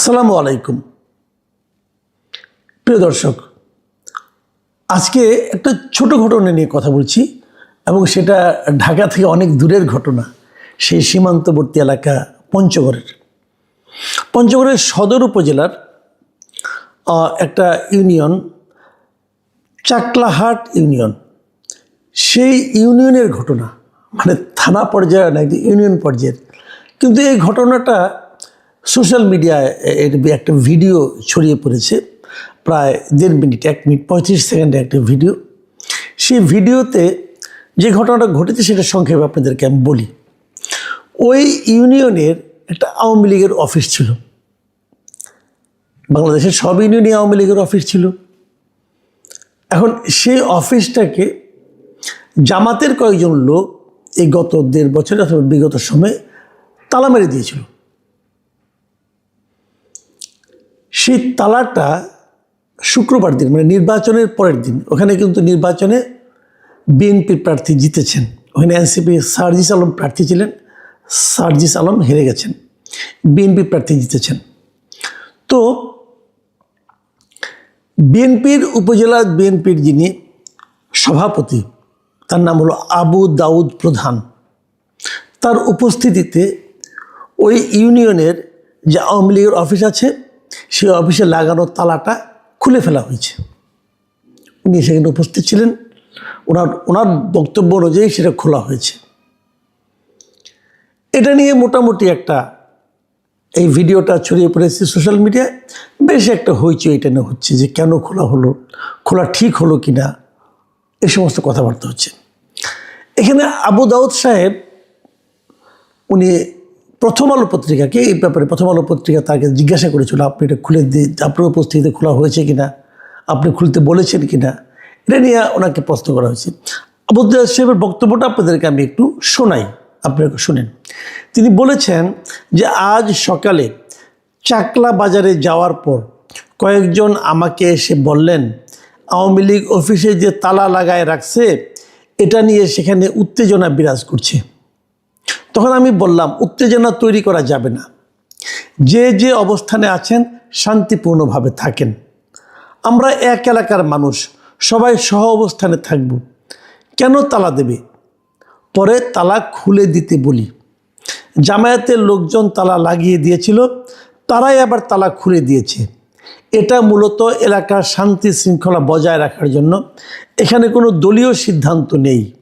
আসসালামু আলাইকুম। প্রিয় দর্শক, আজকে একটা ছোট ঘটনা নিয়ে কথা বলছি এবং সেটা ঢাকা থেকে অনেক দূরের ঘটনা, সেই সীমান্তবর্তী এলাকা পঞ্চগড়ের। পঞ্চগড়ের সদর উপজেলার একটা ইউনিয়ন, চাকলাহাট ইউনিয়ন। সেই ইউনিয়নের ঘটনা মানে থানা পর্যায়ে না, ইউনিয়ন পর্যায়ের। কিন্তু এই ঘটনাটা সোশ্যাল মিডিয়ায় এর একটা ভিডিও ছড়িয়ে পড়েছে, প্রায় দেড় মিনিট, এক মিনিট, পঁয়ত্রিশ সেকেন্ডের একটা ভিডিও। সেই ভিডিওতে যে ঘটনাটা ঘটেছে সেটা সংক্ষেপে আপনাদেরকে আমি বলি। ওই ইউনিয়নের একটা আওয়ামী লীগের অফিস ছিল। বাংলাদেশের সব ইউনিয়নে আওয়ামী লীগের অফিস ছিল। এখন সেই অফিসটাকে জামাতের কয়েকজন লোক এই গত দেড় বছর অথবা বিগত সময়ে তালা মেরে দিয়েছিল। সেই তালাটা শুক্রবার দিন মানে নির্বাচনের পরের দিন, ওখানে কিন্তু নির্বাচনে বিএনপির প্রার্থী জিতেছেন। ওখানে এনসিপি সার্জিস আলম প্রার্থী ছিলেন, সার্জিস আলম হেরে গেছেন বিএনপি প্রার্থী জিতেছেন। তো বিএনপির উপজেলা, বিএনপির যিনি সভাপতি, তার নাম হলো আবু দাউদ প্রধান। তার উপস্থিতিতে ওই ইউনিয়নের যে আওয়ামী লীগের অফিস আছে সেই অফিসে লাগানো তালাটা খুলে ফেলা হয়েছে। উনি সেখানে উপস্থিত ছিলেন। ওনার ওনার বক্তব্য অনুযায়ী সেটা খোলা হয়েছে। এটা নিয়ে মোটামুটি একটা এই ভিডিওটা ছড়িয়ে পড়েছে সোশ্যাল মিডিয়ায়। বেশ একটা হইচই এটা নিয়ে হচ্ছে যে কেন খোলা হলো, খোলা ঠিক হলো কি না, এ সমস্ত কথাবার্তা হচ্ছে। এখানে আবু দাউদ সাহেব, উনি প্রথম আলো পত্রিকাকে এই ব্যাপারে প্রথম আলো পত্রিকা তাকে জিজ্ঞাসা করেছিল, আপনি এটা খুলে দিয়ে আপনার উপস্থিতিতে খোলা হয়েছে কিনা? আপনি খুলতে বলেছেন কিনা? এটা নিয়ে ওনাকে প্রশ্ন করা হয়েছে। আবু দাউদ সাহেবের বক্তব্যটা আপনাদেরকে আমি একটু শোনাই আপনাকে শুনেন। তিনি বলেছেন যে, আজ সকালে চাকলা বাজারে যাওয়ার পর কয়েকজন আমাকে এসে বললেন, আওয়ামী লীগ অফিসে যে তালা লাগায় রাখছে, এটা নিয়ে সেখানে উত্তেজনা বিরাজ করছে। তখন আমি বললাম, উত্তেজনা তৈরি করা যাবে না। যে যে অবস্থানে আছেন, শান্তিপূর্ণভাবে থাকেন। আমরা এক এলাকার মানুষ, সবাই সহ অবস্থানে থাকব। কেন তালা দেবে? পরে তালা খুলে দিতে বলি। জামায়াতের লোকজন তালা লাগিয়ে দিয়েছিল, তারাই আবার তালা খুলে দিয়েছে। এটা মূলত এলাকার শান্তি শৃঙ্খলা বজায় রাখার জন্য। এখানে কোনো দলীয় সিদ্ধান্ত নেই।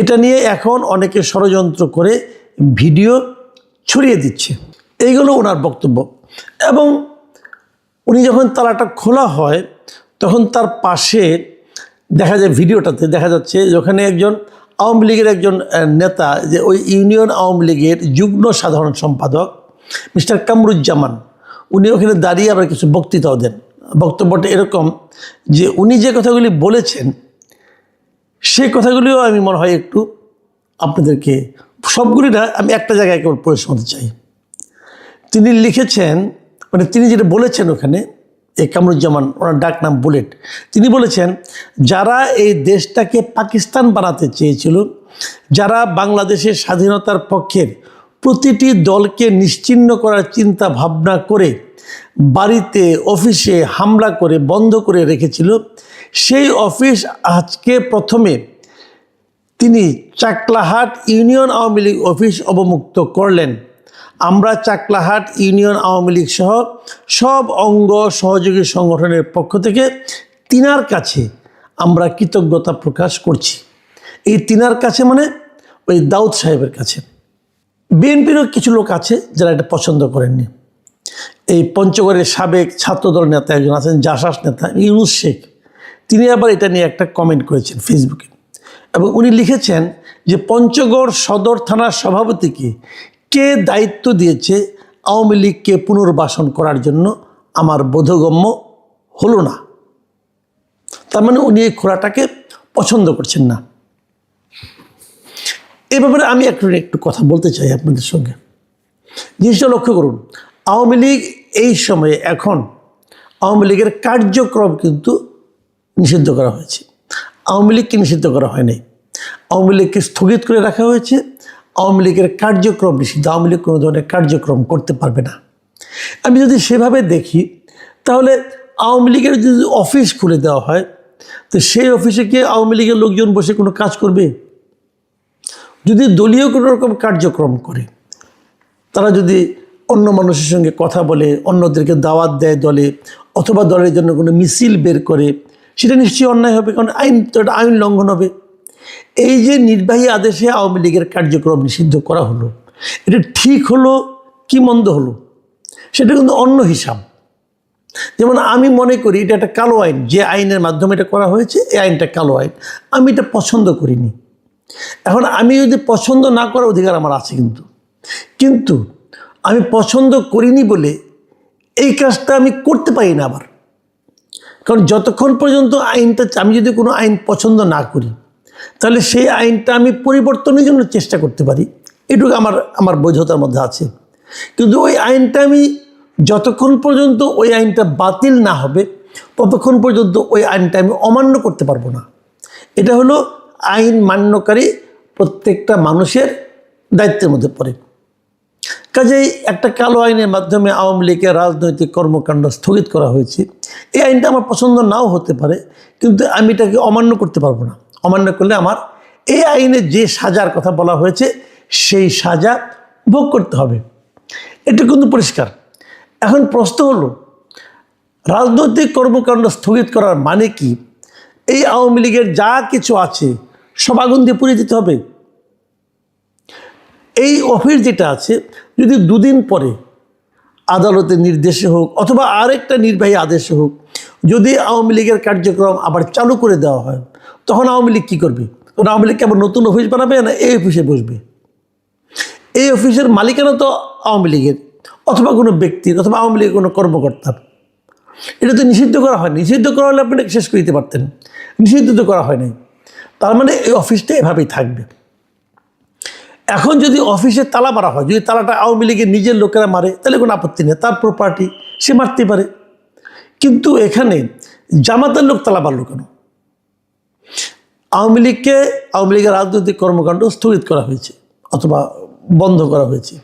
এটা নিয়ে এখন অনেকে ষড়যন্ত্র করে ভিডিও ছড়িয়ে দিচ্ছে। এইগুলো ওনার বক্তব্য। এবং উনি যখন তালাটা খোলা হয়, তখন তার পাশে দেখা যায় ভিডিওটাতে দেখা যাচ্ছে যে ওখানে একজন আওয়ামী লীগের একজন নেতা, যে ওই ইউনিয়ন আওয়ামী লীগের যুগ্ম সাধারণ সম্পাদক, মিস্টার কামরুজ্জামান, উনি ওখানে দাঁড়িয়ে আবার কিছু বক্তৃতাও দেন। বক্তব্যটা এরকম যে উনি যে কথাগুলি বলেছেন সেই কথাগুলিও আমি মনে হয় একটু আপনাদেরকে সবগুলি না আমি একটা জায়গায় কেবল পড়ে শোনাতে চাই। তিনি লিখেছেন মানে তিনি যেটা বলেছেন ওখানে এই কামরুজ্জামান, ওনার ডাক নাম বুলেট, তিনি বলেছেন, যারা এই দেশটাকে পাকিস্তান বানাতে চেয়েছিল, যারা বাংলাদেশের স্বাধীনতার পক্ষের প্রতিটি দলকে নিশ্চিহ্ন করার চিন্তা ভাবনা করে বাড়িতে অফিসে হামলা করে বন্ধ করে রেখেছিল। সেই অফিস আজকে প্রথমে তিনি চাকলাহাট ইউনিয়ন আওয়ামী লীগ অফিস অবমুক্ত করলেন। আমরা চাকলাহাট ইউনিয়ন আওয়ামী লীগ সহ সব অঙ্গ সহযোগী সংগঠনের পক্ষ থেকে তিনার কাছে আমরা কৃতজ্ঞতা প্রকাশ করছি। এই তিনার কাছে মানে ওই দাউদ সাহেবের কাছে। বিএনপিরও কিছু লোক আছে যারা এটা পছন্দ করেননি। এই পঞ্চগড়ের সাবেক ছাত্রদল নেতা একজন আছেন জাসাস নেতা ইউনুস শেখ। তিনি আবার এটা নিয়ে একটা কমেন্ট করেছেন ফেসবুকে এবং উনি লিখেছেন যে পঞ্চগড় সদর থানার সভাপতিকে কে দায়িত্ব দিয়েছে, আওয়ামী লীগকে পুনর্বাসন করার জন্য আমার বোধগম্য হলো না। তার মানে উনি এই খোলাটাকে পছন্দ করছেন না। এ ব্যাপারে আমি একটু একটু কথা বলতে চাই আপনাদের সঙ্গে। জিনিসটা লক্ষ্য করুন আওয়ামী লীগ এই সময়ে এখন আওয়ামী লীগের কার্যক্রম কিন্তু নিষিদ্ধ করা হয়েছে। আওয়ামী লীগকে নিষিদ্ধ করা হয়নি। আওয়ামী লীগকে স্থগিত করে রাখা হয়েছে। আওয়ামী লীগের কার্যক্রম নিষিদ্ধ। আওয়ামী লীগ কোনো ধরনের কার্যক্রম করতে পারবে না। আমি যদি সেভাবে দেখি, তাহলে আওয়ামী লীগের যদি অফিস খুলে দেওয়া হয়, তো সেই অফিসে কি আওয়ামী লীগের লোকজন বসে কোনো কাজ করবে? যদি দলীয় কোনো রকম কার্যক্রম করে, তারা যদি অন্য মানুষের সঙ্গে কথা বলে, অন্যদেরকে দাওয়াত দেয় দলে, অথবা দলের জন্য কোনো মিছিল বের করে, সেটা নিশ্চয়ই অন্যায় হবে, কারণ আইন তো এটা আইন লঙ্ঘন হবে। এই যে নির্বাহী আদেশে আওয়ামী লীগের কার্যক্রম নিষিদ্ধ করা হলো, এটা ঠিক হলো কি মন্দ হলো? সেটা কিন্তু অন্য হিসাব। যেমন আমি মনে করি এটা একটা কালো আইন, যে আইনের মাধ্যমে এটা করা হয়েছে, এই আইনটা কালো আইন। আমি এটা পছন্দ করিনি। এখন আমি যদি পছন্দ না করার অধিকার আমার আছে কিন্তু। কিন্তু আমি পছন্দ করিনি বলে এই কাজটা আমি করতে পারি না আবার। কারণ যতক্ষণ পর্যন্ত আইনটা আমি যদি কোনো আইন পছন্দ না করি, তাহলে সেই আইনটা আমি পরিবর্তনের জন্য চেষ্টা করতে পারি। এটুকু আমার আমার বৈধতার মধ্যে আছে। কিন্তু ওই আইনটা আমি যতক্ষণ পর্যন্ত ওই আইনটা বাতিল না হবে, ততক্ষণ পর্যন্ত ওই আইনটা আমি অমান্য করতে পারব না। এটা হলো আইন মান্যকারী প্রত্যেকটা মানুষের দায়িত্বের মধ্যে পড়ে। কাজেই একটা কালো আইনের মাধ্যমে আওয়ামী লীগের রাজনৈতিক কর্মকাণ্ড স্থগিত করা হয়েছে। এই আইনটা আমার পছন্দ নাও হতে পারে, কিন্তু আমি এটাকে অমান্য করতে পারব না। অমান্য করলে আমার এই আইনে যে সাজার কথা বলা হয়েছে, সেই সাজা ভোগ করতে হবে। এটা কিন্তু পরিষ্কার। এখন প্রশ্ন হলো, রাজনৈতিক কর্মকাণ্ড স্থগিত করার মানে কি? এই আওয়ামী লীগের যা কিছু আছে, সব আগুন দিয়ে পুড়িয়ে দিতে হবে? এই অফিস যেটা আছে, যদি দুদিন পরে আদালতের নির্দেশে হোক অথবা আরেকটা নির্বাহী আদেশে হোক, যদি আওয়ামী লীগের কার্যক্রম আবার চালু করে দেওয়া হয়, তখন আওয়ামী লীগ কী করবে? তখন আওয়ামী লীগ আবার নতুন অফিস বানাবে না এই অফিসে বসবে? এই অফিসের মালিকানা তো আওয়ামী লীগের, অথবা কোনো ব্যক্তির, অথবা আওয়ামী লীগের কোনো কর্মকর্তার। এটা তো নিষিদ্ধ করা হয়, নিষিদ্ধ করা হলে আপনি শেষ করে দিতে পারতেন। নিষিদ্ধ তো করা হয়নি তার মানে এই অফিসটা এভাবেই থাকবে। এখন যদি অফিসে তালা মারা হয়, যদি তালাটা আওয়ামী লীগের নিজের লোকেরা মারে, তাহলে কোনো আপত্তি নেই তার প্রপার্টি সে মারতে পারে। কিন্তু এখানে জামাতের লোক তালা মারল কেন? আওয়ামী লীগকে, আওয়ামী লীগের রাজনৈতিক কর্মকাণ্ড স্থগিত করা হয়েছে, অথবা বন্ধ করা হয়েছে।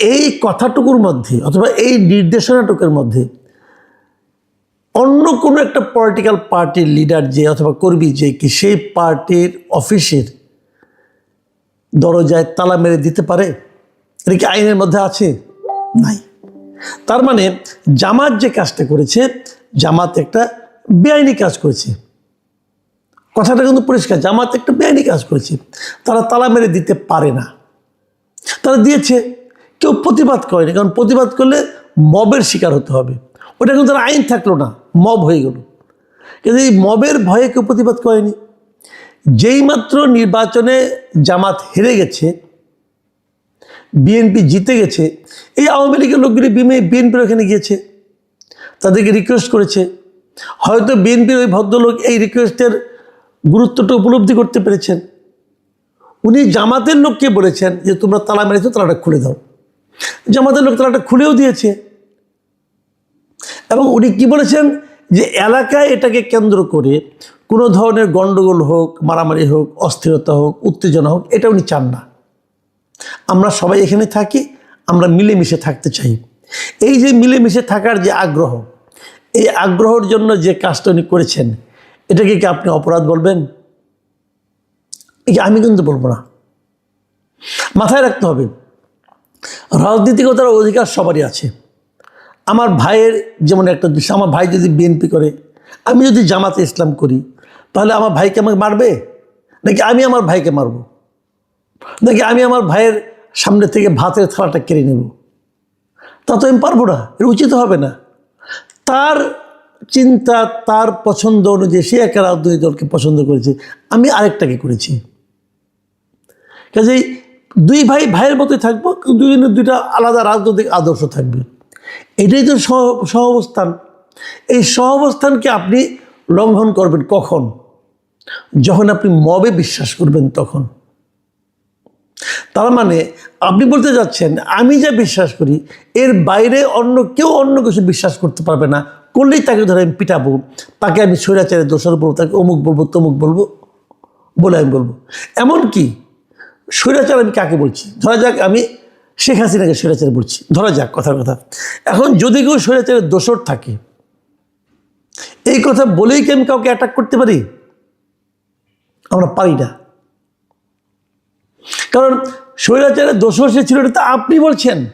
এই কথাটুকুর মধ্যে, অথবা এই নির্দেশনাটুকুর মধ্যে অন্য কোনো একটা পলিটিক্যাল পার্টির লিডার যে, অথবা কর্মী যে, কি সেই পার্টির অফিসের দরজায় তালা মেরে দিতে পারে? এটা কি আইনের মধ্যে আছে? নাই। তার মানে জামাত যে কাজটা করেছে, জামাত একটা বেআইনি কাজ করেছে। কথাটা কিন্তু পরিষ্কার, জামাত একটা বেআইনি কাজ করেছে। তারা তালা মেরে দিতে পারে না। তারা দিয়েছে, কেউ প্রতিবাদ করেনি, কারণ প্রতিবাদ করলে মবের শিকার হতে হবে। ওটা কিন্তু তার আইন থাকল না, মব হয়ে গেল। কিন্তু এই মবের ভয়ে কেউ প্রতিবাদ করেনি। যেই মাত্র নির্বাচনে জামাত হেরে গেছে, বিএনপি জিতে গেছে, এই আওয়ামী লীগের লোকগুলি বিএনপির ওখানে গিয়েছে, তাদেরকে রিকোয়েস্ট করেছে। হয়তো বিএনপির ওই ভদ্রলোক এই রিকোয়েস্টের গুরুত্বটা উপলব্ধি করতে পেরেছেন। উনি জামাতের লোককে বলেছেন যে, তোমরা তালা মেরেছো, তালাটা খুলে দাও। জামাতের লোক তালাটা খুলেও দিয়েছে। এবং উনি কি বলেছেন যে, এলাকায় এটাকে কেন্দ্র করে কোনো ধরনের গণ্ডগোল হোক, মারামারি হোক, অস্থিরতা হোক, উত্তেজনা হোক, এটা উনি চান না। আমরা সবাই এখানে থাকি, আমরা মিলেমিশে থাকতে চাই। এই যে মিলেমিশে থাকার যে আগ্রহ, এই আগ্রহর জন্য যে কাজটা উনি করেছেন, এটাকে কি আপনি অপরাধ বলবেন? এই আমি কিন্তু বলব না। মাথায় রাখতে হবে, রাজনীতিকতার অধিকার সবারই আছে। আমার ভাইয়ের যেমন একটা দৃশ্য, আমার ভাই যদি বিএনপি করে, আমি যদি জামাতে ইসলাম করি তাহলে আমার ভাইকে আমাকে মারবে? নাকি আমি আমার ভাইকে মারব? নাকি আমি আমার ভাইয়ের সামনে থেকে ভাতের থালাটা কেড়ে নেব? তা তো আমি পারব না, এটা উচিত হবে না। তার চিন্তা, তার পছন্দ অনুযায়ী সে একটা রাজনৈতিক দলকে পছন্দ করেছে, আমি আরেকটাকে করেছি। কাজেই দুই ভাই, ভাইয়ের মতোই থাকব দুজনের দুইটা আলাদা রাজনৈতিক আদর্শ থাকবে। এটাই তো সহ, সহাবস্থান। এই সহাবস্থানকে আপনি লঙ্ঘন করবেন কখন? যখন আপনি মবে বিশ্বাস করবেন তখন। তার মানে আপনি বলতে যাচ্ছেন, আমি যা বিশ্বাস করি, এর বাইরে অন্য কেউ অন্য কিছু বিশ্বাস করতে পারবে না। করলেই তাকে ধরে আমি পিটাবো, তাকে আমি স্বৈরাচারের দোষর বলব, তাকে অমুক বলব, তমুক বলব বলে আমি বলব। এমন কি স্বৈরাচার আমি কাকে বলছি? ধরা যাক আমি শেখ হাসিনাকে স্বৈরাচার বলছি। ধরা যাক কথার কথা। এখন যদি কেউ স্বৈরাচারের দোষর থাকে, এই কথা বলেই কি আমি কাউকে অ্যাটাক করতে পারি? আমরা পারি না। কারণ স্বৈরাচারের দোষর সে ছিল এটা তো আপনি বলছেন।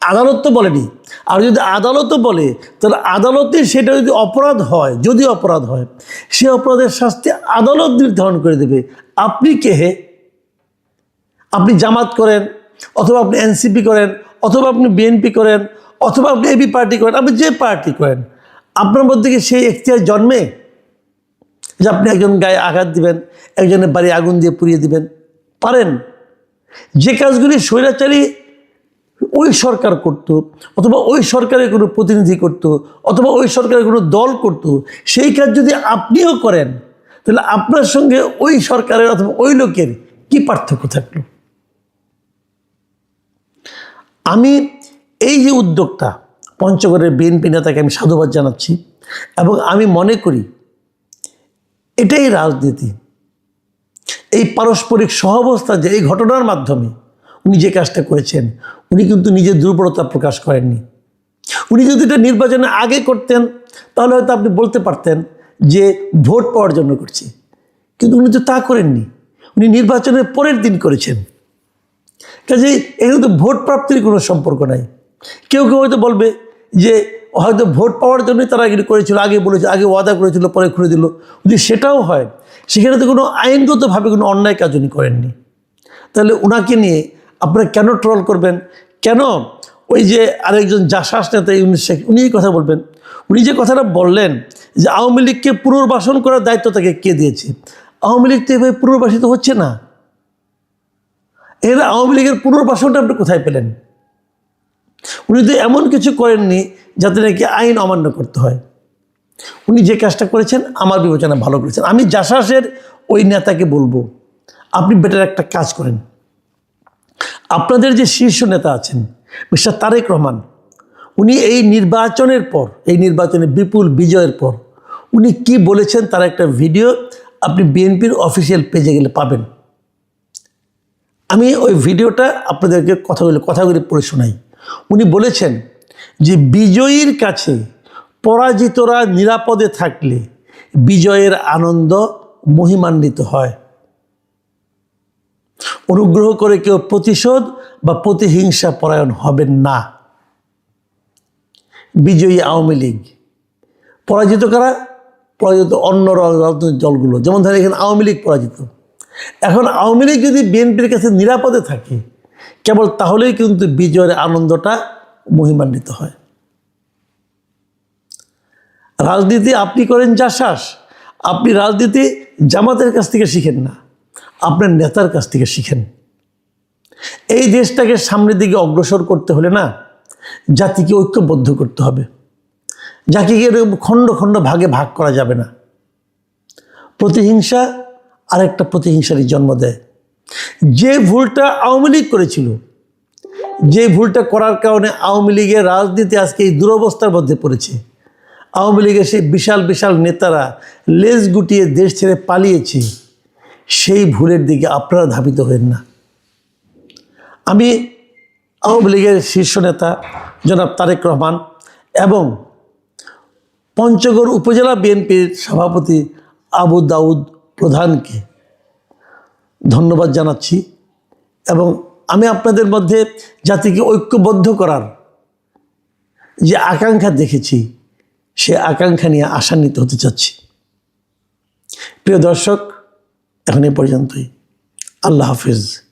আদালত তো বলেনি। আর যদি আদালতও বলে, তাহলে আদালতে সেটা যদি অপরাধ হয়, যদি অপরাধ হয়, সে অপরাধের শাস্তি আদালত নির্ধারণ করে দেবে। আপনি কে হে? আপনি জামাত করেন, অথবা আপনি এনসিপি করেন, অথবা আপনি বিএনপি করেন, অথবা আপনি এবি পার্টি করেন, আপনি যে পার্টি করেন, আপনার মধ্যে কি সেই এখতিয়ার জন্মে? যে আপনি একজন গায়ে আঘাত দিবেন, একজনের বাড়ি আগুন দিয়ে পুড়িয়ে দিবেন, পারেন। যে কাজগুলি স্বৈরাচারী ওই সরকার করত, অথবা ওই সরকারের কোনো প্রতিনিধি করত, অথবা ওই সরকারের কোনো দল করত, সেই কাজ যদি আপনিও করেন, তাহলে আপনার সঙ্গে ওই সরকারের অথবা ওই লোকের কি পার্থক্য থাকল? আমি এই যে উদ্যোগটা পঞ্চগড়ের বিএনপি নেতাকে আমি সাধুবাদ জানাচ্ছি এবং আমি মনে করি এটাই রাজনীতি। এই পারস্পরিক সহাবস্থা যে, এই ঘটনার মাধ্যমে উনি যে কাজটা করেছেন, উনি কিন্তু নিজের দুর্বলতা প্রকাশ করেননি। উনি যদি এটা নির্বাচনের আগে করতেন, তাহলে হয়তো আপনি বলতে পারতেন যে, ভোট পাওয়ার জন্য করছি। কিন্তু উনি তো তা করেননি। উনি নির্বাচনের পরের দিন করেছেন। কাজেই এখানে তো ভোট প্রাপ্তির কোনো সম্পর্ক নাই। কেউ কেউ হয়তো বলবে যে হয়তো ভোট পাওয়ার জন্যই তারা এগুলি করেছিল, আগে বলেছিল, আগে ওয়াদা করেছিল, পরে খুলে দিল। যদি সেটাও হয়, সেখানে তো কোনো আইনগতভাবে কোনো অন্যায় কাজ উনি করেননি। তাহলে ওনাকে নিয়ে আপনারা কেন ট্রল করবেন? কেন ওই যে আরেকজন জাসাস নেতা ইউনিস শেখ উনি কথা বলবেন? উনি যে কথাটা বললেন যে আওয়ামী লীগকে পুনর্বাসন করার দায়িত্ব তাকে কে দিয়েছে? আওয়ামী লীগ তো এভাবে পুনর্বাসিত হচ্ছে না। এর আওয়ামী লীগের পুনর্বাসনটা আপনি কোথায় পেলেন? উনি তো এমন কিছু করেননি যাতে নাকি আইন অমান্য করতে হয়। উনি যে কাজটা করেছেন, আমার বিবেচনা ভালো করেছেন। আমি জাসাসের ওই নেতাকে বলব, আপনি বেটার একটা কাজ করেন। আপনাদের যে শীর্ষ নেতা আছেন, মিস্টার তারেক রহমান, উনি এই নির্বাচনের পর, এই নির্বাচনে বিপুল বিজয়ের পর, উনি কি বলেছেন তার একটা ভিডিও আপনি বিএনপির অফিসিয়াল পেজে গেলে পাবেন। আমি ওই ভিডিওটা আপনাদেরকে কথাগুলি কথাগুলি পড়ে শোনাই। উনি বলেছেন যে বিজয়ীর কাছে পরাজিতরা নিরাপদে থাকলে বিজয়ের আনন্দ মহিমান্বিত হয়। অনুগ্রহ করে কেউ প্রতিশোধ বা প্রতিহিংসা পরায়ণ হবেন না। বিজয়ী আওয়ামী লীগ। পরাজিত কারা? পরাজিত অন্য রাজনৈতিক দলগুলো। যেমন ধরেন এখানে আওয়ামী লীগ পরাজিত। এখন আওয়ামী লীগ যদি বিএনপির কাছে নিরাপদে থাকে কেবল তাহলেই কিন্তু বিজয়ের আনন্দটা মহিমান্বিত হয়। রাজনীতি আপনি করেন চাষাস আপনি রাজনীতি জামাতের কাছ থেকে শিখেন না, আপনার নেতার কাছ থেকে শিখেন। এই দেশটাকে সামনের দিকে অগ্রসর করতে হলে না, জাতিকে ঐক্যবদ্ধ করতে হবে। এরকম খণ্ড খণ্ড ভাগে ভাগ করা যাবে না। প্রতিহিংসা আরেকটা প্রতিহিংসারই জন্ম দেয়। যে ভুলটা আওয়ামী লীগ করেছিল, যে ভুলটা করার কারণে আওয়ামী লীগের রাজনীতি আজকে এই দুরবস্থার মধ্যে পড়েছে। আওয়ামী লীগের সেই বিশাল বিশাল নেতারা লেজ গুটিয়ে দেশ ছেড়ে পালিয়েছে, সেই ভুলের দিকে আপনারা ধাবিত হবেন না। আমি আওয়ামী লীগের শীর্ষ নেতা জনাব তারেক রহমান এবং পঞ্চগড় উপজেলা বিএনপির সভাপতি আবু দাউদ প্রধানকে ধন্যবাদ জানাচ্ছি এবং আমি আপনাদের মধ্যে জাতিকে ঐক্যবদ্ধ করার যে আকাঙ্ক্ষা দেখেছি, সে আকাঙ্ক্ষা নিয়ে আশান্বিত হতে চাচ্ছি। প্রিয় দর্শক, এখন এ পর্যন্তই। আল্লাহ হাফিজ।